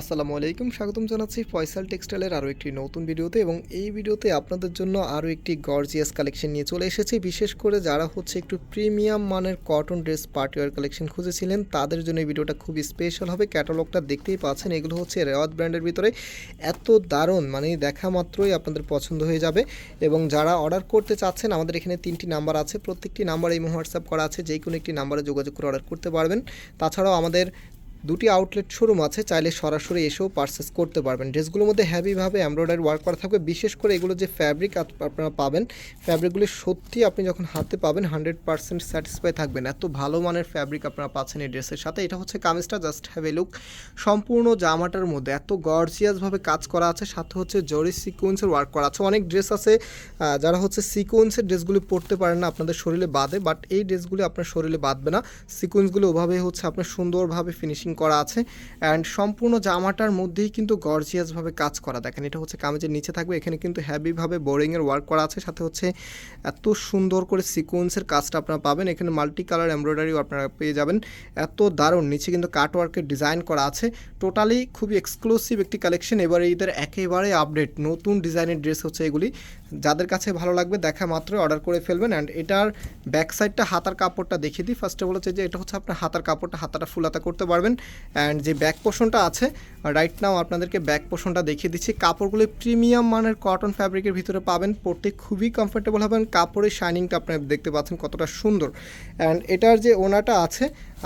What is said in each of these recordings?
আসসালামু আলাইকুম, স্বাগতম জানাচ্ছি ফয়সাল টেক্সটাইলের আরও একটি নতুন ভিডিওতে এবং এই ভিডিওতে আপনাদের জন্য আরও একটি গর্জিয়াস কালেকশন নিয়ে চলে এসেছি। বিশেষ করে যারা হচ্ছে একটু প্রিমিয়াম মানের cotton dress party wear collection খুঁজেছিলেন, তাদের জন্য এই ভিডিওটা খুব স্পেশাল হবে। ক্যাটালগটা দেখতেই পাচ্ছেন, এগুলো হচ্ছে রেওয়াত ব্র্যান্ডের ভিতরে এত দারুণ মানে দেখা মাত্রই আপনাদের পছন্দ হয়ে যাবে। এবং যারা অর্ডার করতে চাচ্ছেন, আমাদের এখানে তিনটি নাম্বার আছে। প্রত্যেকটি নাম্বার এই হোয়াটসঅ্যাপ করা আছে যে কোনো একটি নাম্বারে যোগাযোগ করে অর্ডার করতে পারবেন। তাছাড়াও আমাদের দুটি আউটলেট শোরুম আছে, চাইলে সরাসরি এসেও পারচেস করতে পারবেন। ড্রেসগুলোর মধ্যে হ্যাভিভাবে এমব্রয়ডারি ওয়ার্ক করা থাকবে। বিশেষ করে এগুলো যে ফ্যাব্রিক আপনারা পাবেন ফ্যাব্রিকগুলি সত্যি আপনি যখন হাতে পাবেন হান্ড্রেড পার্সেন্ট স্যাটিসফাই থাকবেন। এত ভালো মানের ফ্যাব্রিক আপনারা পাচ্ছেন এই ড্রেসের সাথে। এটা হচ্ছে কামিজটা জাস্ট হ্যাভ এ লুক সম্পূর্ণ জামাটার মধ্যে এত গর্জিয়াসভাবে কাজ করা আছে, সাথে হচ্ছে জরি সিকোয়েন্সের ওয়ার্ক করা আছে। অনেক ড্রেস আছে যারা হচ্ছে সিকোয়েন্সের ড্রেসগুলি পরতে পারেন না, আপনাদের শরীরে বাঁধে বাট এই ড্রেসগুলি আপনার শরীরে বাঁধবে না। সিকোয়েন্সগুলো ওভাবে হচ্ছে আপনার সুন্দরভাবে ফিনিশিং করা আছে। অ্যান্ড সম্পূর্ণ জামাটার মধ্যেই কিন্তু গর্জিয়াসভাবে কাজ করা। দেখেন, এটা হচ্ছে কামিজের নিচে থাকবে। এখানে কিন্তু হ্যাভিভাবে বোরিংয়ের ওয়ার্ক করা আছে। সাথে হচ্ছে এত সুন্দর করে সিকোয়েন্সের কাজটা আপনারা পাবেন। এখানে মাল্টি কালার এমব্রয়ডারিও আপনারা পেয়ে যাবেন। এত দারুণ। নিচে কিন্তু কাট ওয়ার্কের ডিজাইন করা আছে। টোটালি খুবই এক্সক্লুসিভ একটি কালেকশন এবারে এদের একেবারে আপডেট নতুন ডিজাইনের ড্রেস হচ্ছে এগুলি। যাদের কাছে ভালো লাগবে, দেখা মাত্রই অর্ডার করে ফেলবেন। অ্যান্ড এটার ব্যাক সাইডটা হাতার কাপড়টা দেখিয়ে দিই। ফার্স্ট অফ অল হচ্ছে যে, এটা হচ্ছে আপনার হাতার কাপড়টা। হাতাটা ফুলাতা করতে পারবেন। অ্যান্ড যে ব্যাক পোর্শনটা আছে রাইট নাও আপনাদেরকে ব্যাক পোর্শনটা দেখিয়ে দিচ্ছি। কাপড়গুলো প্রিমিয়াম মানের কটন ফ্যাব্রিকের ভিতরে পাবেন। পরতে খুবই কমফোর্টেবল হবেন। কাপড়ের শাইনিংটা আপনারা দেখতে পাচ্ছেন কতটা সুন্দর। অ্যান্ড এটার যে ওনাটা আছে,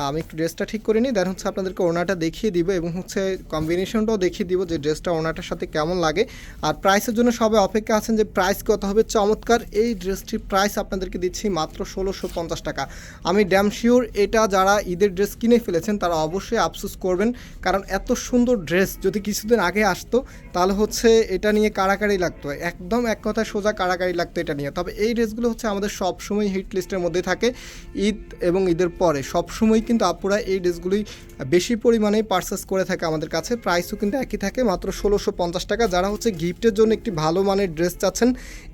আমি একটু ড্রেসটা ঠিক করে নিই দেন হচ্ছে আপনাদেরকে ওনাটা দেখিয়ে দিব এবং হচ্ছে কম্বিনেশনটাও দেখিয়ে দিব যে ড্রেসটা ওনাটার সাথে কেমন লাগে। আর প্রাইসের জন্য সবাই অপেক্ষা আছেন যে প্রাইস কত হবে। চমৎকার, এই ড্রেসটির প্রাইস আপনাদেরকে দিচ্ছি মাত্র ষোলোশো পঞ্চাশ টাকা। আমি ড্যাম শিওর এটা যারা ঈদের ড্রেস কিনে ফেলেছেন, তারা অবশ্যই আফসোস করবেন, কারণ এত সুন্দর ড্রেস যদি কিছুদিন আগে আসতো, তাহলে হচ্ছে এটা নিয়ে কাড়াকাড়ি লাগতো। একদম এক কথায় সোজা কাড়াকাড়ি লাগতো এটা নিয়ে। তবে এই ড্রেসগুলো হচ্ছে আমাদের সবসময় হিট লিস্টের মধ্যে থাকে, ঈদ এবং ঈদের পরে। সবসময় কিন্তু আপুরা এই ড্রেসগুলোই বেশি পরিমাণে পারচেস করে থাকে আমাদের কাছে। প্রাইসও কিন্তু একই থাকে, মাত্র ষোলোশো পঞ্চাশ টাকা। যারা হচ্ছে গিফটের জন্য একটি ভালো মানের ড্রেস চাচ্ছেন,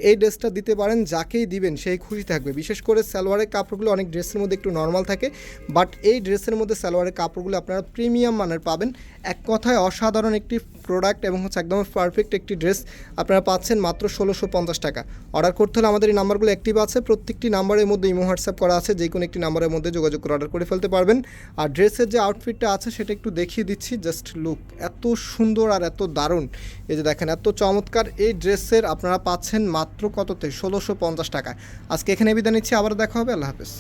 এই ড্রেসটা দিতে পারেন, যাকেই দিবেন, সেই খুশি থাকবে। বিশেষ করে সালোয়ারের কাপড়গুলো অনেক ড্রেসের মধ্যে একটু নর্মাল থাকে বাট এই ড্রেসের মধ্যে সালোয়ারের কাপড়গুলো আপনারা প্রিমিয়াম মানের পাবেন। এক কথায় অসাধারণ একটি প্রোডাক্ট এবং হচ্ছে একদম পারফেক্ট একটি ড্রেস আপনারা পাচ্ছেন মাত্র ষোলোশো পঞ্চাশ টাকা। অর্ডার করতে হলে আমাদের এই নাম্বারগুলো অ্যাক্টিভ আছে। প্রত্যেকটি নাম্বারের মধ্যে ইমো হোয়াটসঅ্যাপ করা আছে। যে কোনো একটি নাম্বারের মধ্যে যোগাযোগ করে অর্ডার করে ফেলতে পারবেন। আর ড্রেসের যে আউটফিটটা আছে সেটা একটু দেখিয়ে দিচ্ছি। জাস্ট লুক এত সুন্দর আর এত দারুণ। এই যে দেখেন, এত চমৎকার এই ড্রেসের আপনারা পাচ্ছেন মাত্র কততে? ষোলোশো পঞ্চাশ টাকা আজকে এখানে বিদায় নিচ্ছি। আবার দেখা হবে। আল্লাহ হাফেজ।